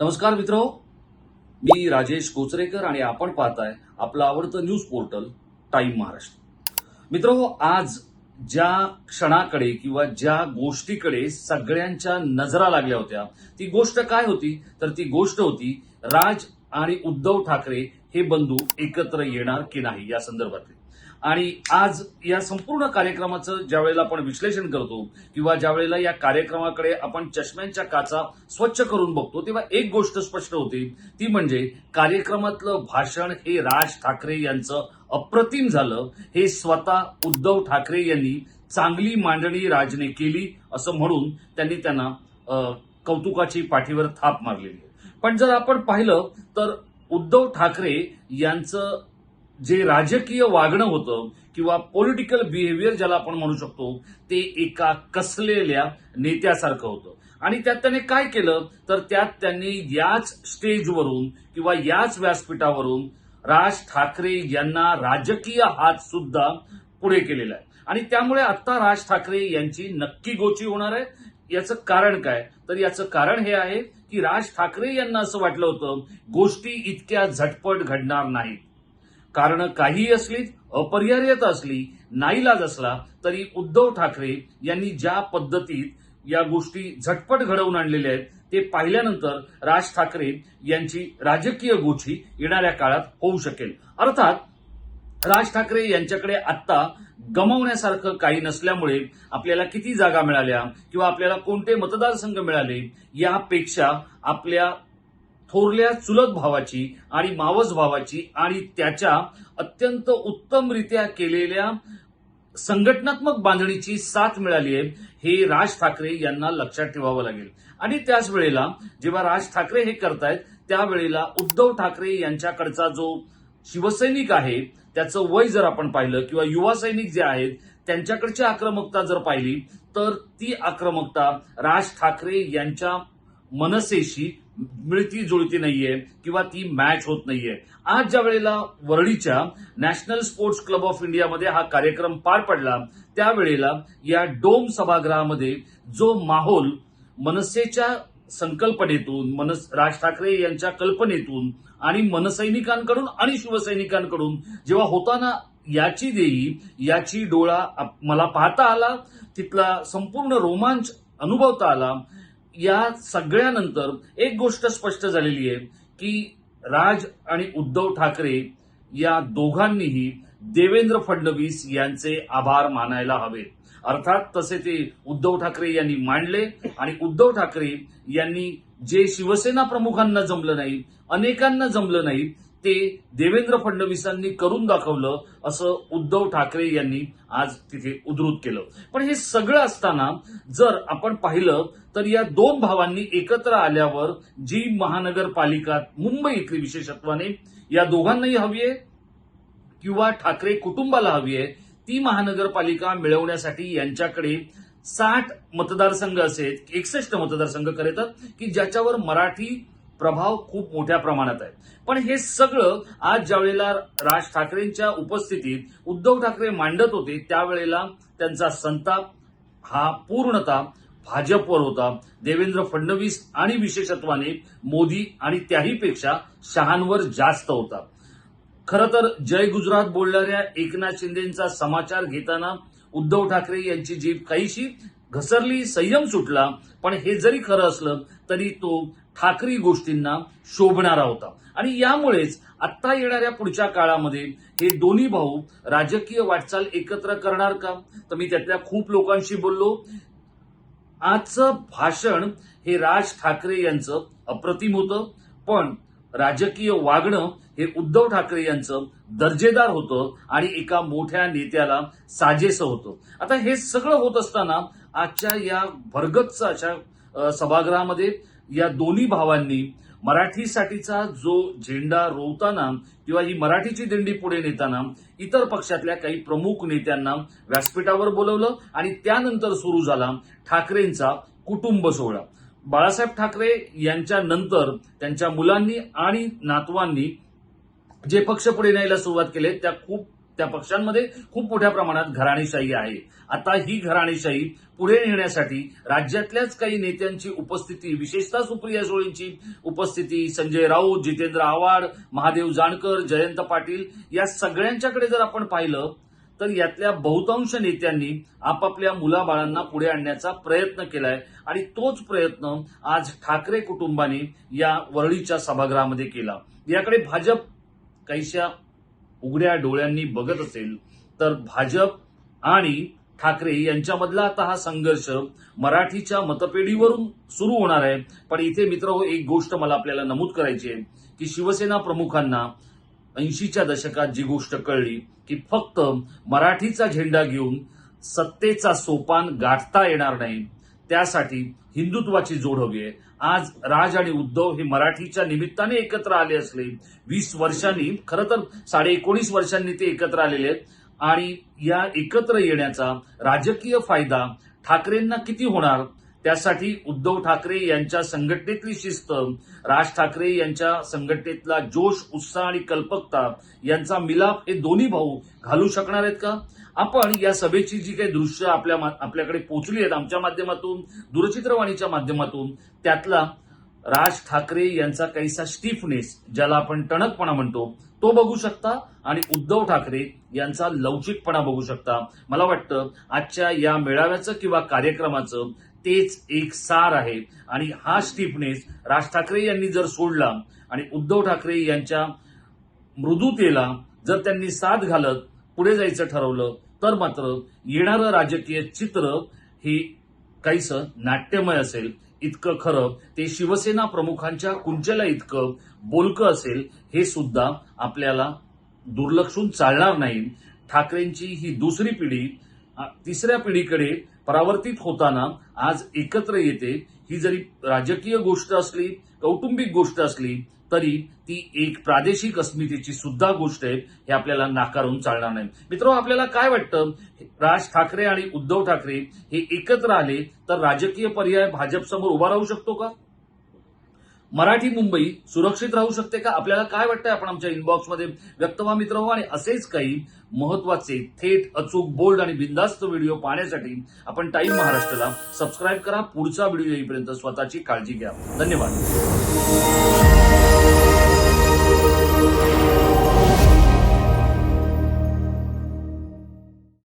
नमस्कार मित्र. मी राजेश कोचरेकर आणि आपण पाहताय आपलं आवडतं न्यूज पोर्टल टाइम महाराष्ट्र. मित्र आज ज्या क्षणाकडे किंवा ज्या गोष्टीकडे सगळ्यांच्या नजरा लागल्या होत्या ती गोष्ट काय होती? तर ती गोष्ट होती राज आणि उद्धव ठाकरे हे बंधू एकत्र येणार की नाही या संदर्भातली. आणि आज या संपूर्ण कार्यक्रमाचं ज्या वेळेला आपण विश्लेषण करतो किंवा ज्या वेळेला या कार्यक्रमाकडे आपण चष्म्यांच्या काचा स्वच्छ करून बघतो तेव्हा एक गोष्ट स्पष्ट होती. ती म्हणजे कार्यक्रमातलं भाषण हे राज ठाकरे यांचं अप्रतिम झालं. हे स्वतः उद्धव ठाकरे यांनी चांगली मांडणी राजने केली असं म्हणून त्यांनी त्यांना कौतुकाची पाठीवर थाप मारलेली आहे. पण जर आपण पाहिलं तर उद्धव ठाकरे यांचं जे राजकीय वागणं होतं किंवा पॉलिटिकल बिहेवियर ज्याला आपण म्हणू शकतो ते एका कसलेल्या नेत्यासारखं होतं. आणि त्यात त्याने काय केलं? तर त्यात त्यांनी याच स्टेजवरून किंवा याच व्यासपीठावरून राज ठाकरे यांना राजकीय हात सुद्धा पुढे केलेला आहे. आणि त्यामुळे आता राज ठाकरे यांची नक्की गोची होणार आहे. याचं कारण काय? तर याचं कारण हे आहे की राज ठाकरे यांना असं वाटलं होतं गोष्टी इतक्या झटपट घडणार नाहीत. कारण काही असलीत अपरिहार्यता असली नाईलाज असला तरी उद्धव ठाकरे यांनी ज्या पद्धतीत या गोष्टी झटपट घडवून आणलेल्या आहेत ते पाहिल्यानंतर राज ठाकरे यांची राजकीय गोची येणाऱ्या काळात होऊ शकेल. अर्थात राज ठाकरे यांच्याकडे आत्ता गमावण्यासारखं काही नसल्यामुळे आपल्याला किती जागा मिळाल्या किंवा आपल्याला कोणते मतदारसंघ मिळाले यापेक्षा आपल्या थोरल्या चुलत भावाची आणि मावस भावाची आणि त्याच्या अत्यंत उत्तमरित्या केलेल्या संघटनात्मक बांधणीची साथ मिळाली आहे हे राज ठाकरे यांना लक्षात ठेवावं लागेल. आणि त्याच वेळेला जेव्हा राज ठाकरे हे करतायत त्यावेळेला उद्धव ठाकरे यांच्याकडचा जो शिवसैनिक आहे त्याचं वय जर आपण पाहिलं किंवा युवा सैनिक जे आहेत त्यांच्याकडची आक्रमकता जर पाहिली तर ती आक्रमकता राज ठाकरे यांच्या मनसेशी मिळती जुळती नाहीये किंवा ती मॅच होत नाहीये. आज ज्या वेळेला वरळीच्या नॅशनल स्पोर्ट्स क्लब ऑफ इंडियामध्ये हा कार्यक्रम पार पडला त्यावेळेला या डोम सभागृहामध्ये जो माहोल मनसेच्या संकल्पनेतून मनस राज ठाकरे यांच्या कल्पनेतून आणि मनसैनिकांकडून आणि शिवसैनिकांकडून जेव्हा होताना याची देई याची डोळा आप- मला पाहता आला तिथला संपूर्ण रोमांच अनुभवता आला या सगळ्यानंतर एक गोष्ट स्पष्ट झालेली आहे की राज आणि उद्धव ठाकरे या दोघांनीही देवेंद्र फडणवीस यांचे आभार मानायला हवेत. अर्थात तसे ते उद्धव ठाकरे यांनी मांडले आणि उद्धव ठाकरे यांनी जे शिवसेना प्रमुखांना जमलं नाही अनेकांना जमलं नाही ते देवेंद्र फडणवीसांनी करून दाखवलं असं उद्धव ठाकरे यांनी आज तिथे उद्धृत केलं. पण हे सगळं असताना जर आपण पाहिलं तर या दोन भावांनी एकत्र आल्यावर जी महानगरपालिका मुंबई इथली विशेषत्वाने या दोघांनाही हवी आहे किंवा ठाकरे कुटुंबाला हवी आहे ती महानगरपालिका मिळवण्यासाठी यांच्याकडे साठ मतदारसंघ असेल एकसष्ट मतदारसंघ करतात की ज्याच्यावर मराठी प्रभाव खूप मोठ्या प्रमाणात आहे. पण हे सगळं आज ज्या वेळेला राज ठाकरेंच्या उपस्थितीत उद्धव ठाकरे मांडत होते त्यावेळेला त्यांचा संताप हा पूर्णतः भाजपवर होता. देवेंद्र फडणवीस आणि विशेषत्वाने मोदी आणि त्याहीपेक्षा शहांवर जास्त होता. खरं तर जय गुजरात बोलणाऱ्या एकनाथ शिंदेचा समाचार घेताना उद्धव ठाकरे यांची जीभ काहीशी घसरली संयम सुटला. पण हे जरी खरं असलं तरी तो ठाकरी गोष्टींना शोभणारा होता. आणि यामुळेच आत्ता येणाऱ्या पुढच्या काळामध्ये हे दोन्ही भाऊ राजकीय वाटचाल एकत्र करणार का? तर मी त्यातल्या खूप लोकांशी बोललो. आजचं भाषण हे राज ठाकरे यांचं अप्रतिम होतं. पण राजकीय वागणं हे उद्धव ठाकरे यांचं दर्जेदार होतं आणि एका मोठ्या नेत्याला साजेसं होतं. आता हे सगळं होत असताना आजच्या या भरगतचं अशा सभागृहामध्ये या दोन्ही भावांनी मराठीसाठीचा जो झेंडा रोवताना किंवा ही मराठीची दिंडी पुढे नेताना इतर पक्षातल्या काही प्रमुख नेत्यांना व्यासपीठावर बोलवलं आणि त्यानंतर सुरू झाला ठाकरेंचा कुटुंब सोहळा. बाळासाहेब ठाकरे यांच्या नंतर त्यांच्या मुलांनी आणि नातवांनी जे पक्ष पुढे न्यायला सुरुवात केले त्या खूप त्या पक्षांमध्ये खूप मोठ्या प्रमाणात घराणेशाही आहे. आता ही घराणेशाही पुढे नेण्यासाठी राज्यातल्याच काही नेत्यांची उपस्थिती विशेषतः सुप्रिया सुळेंची उपस्थिती संजय राऊत जितेंद्र आव्हाड महादेव जानकर जयंत पाटील या सगळ्यांच्याकडे जर आपण पाहिलं तर यातल्या बहुतांश नेत्यांनी आपापल्या मुलाबाळांना पुढे आणण्याचा प्रयत्न केलाय. आणि तोच प्रयत्न आज ठाकरे कुटुंबाने या वरळीच्या सभागृहामध्ये केला. याकडे भाजप काहीशा उघड्या डोळ्यांनी बघत असेल तर भाजप आणि ठाकरे यांच्यामधला आता हा संघर्ष मराठीच्या मतपेढीवरून सुरू होणार आहे. पण इथे मित्र हो एक गोष्ट मला आपल्याला नमूद करायची आहे की शिवसेना प्रमुखांना ऐंशीच्या दशकात जी गोष्ट कळली की फक्त मराठीचा झेंडा घेऊन सत्तेचा सोपान गाठता येणार नाही. त्यासाठी हिंदुत्वाची जोड हो हवी आहे आज राज आणि उद्धव हे मराठीच्या निमित्ताने एकत्र आले असले वीस वर्षांनी खरं तर साडे एकोणीस वर्षांनी ते एकत्र आलेले आहेत. आणि या एकत्र येण्याचा राजकीय फायदा ठाकरेंना किती होणार? त्यासाठी उद्धव ठाकरे यांच्या संघटनेतली शिस्त राज ठाकरे यांच्या संघटनेतला जोश उत्साह आणि कल्पकता यांचा मिलाप हे दोन्ही भाऊ घालू शकणार आहेत का? आपण या सभेची जी काही दृश्य आपल्या मा- आपल्याकडे पोचली आहेत आमच्या माध्यमातून दूरचित्रवाणीच्या माध्यमातून त्यातला राज ठाकरे यांचा काहीसा स्टिफनेस ज्याला आपण टणकपणा म्हणतो तो बघू शकता. आणि उद्धव ठाकरे यांचा लवचिकपणा बघू शकता. मला वाटतं आजच्या या मेळाव्याचं किंवा कार्यक्रमाचं तेच एक सार आहे. आणि हा स्टिफनेस राज ठाकरे यांनी जर सोडला आणि उद्धव ठाकरे यांच्या मृदुतेला जर त्यांनी साथ घालत पुढे जायचं ठरवलं तर मात्र येणारं राजकीय चित्र हे काहीसं नाट्यमय असेल इतकं खरं. ते शिवसेना प्रमुखांच्या कुंचला इतकं बोलकं असेल हे सुद्धा आपल्याला दुर्लक्षून चालणार नाही. ठाकरेंची ही दुसरी पिढी तिसऱ्या पिढीकडे परावर्तित होताना आज एकत्र येते. ही जरी राजकीय गोष्ट असली कौटुंबिक गोष्ट असली तरी ती एक प्रादेशिक अस्मितेची सुद्धा गोष्ट आहे हे आपल्याला नाकारून चालणार नाही. मित्र आपल्याला काय वाटतं? राज ठाकरे आणि उद्धव ठाकरे हे एकत्र आले तर राजकीय पर्याय भाजप समोर उभा राहू शकतो का? मराठी मुंबई सुरक्षित राहू शकते का? आपल्याला काय वाटतंय आपण आमच्या इनबॉक्समध्ये व्यक्त व्हा मित्र हो, आणि असेच काही महत्त्वाचे थेट अचूक बोल्ड आणि बिंदास्त व्हिडिओ पाहण्यासाठी आपण टाईम महाराष्ट्राला सबस्क्राईब करा. पुढचा व्हिडिओ येईपर्यंत स्वतःची काळजी घ्या. धन्यवाद.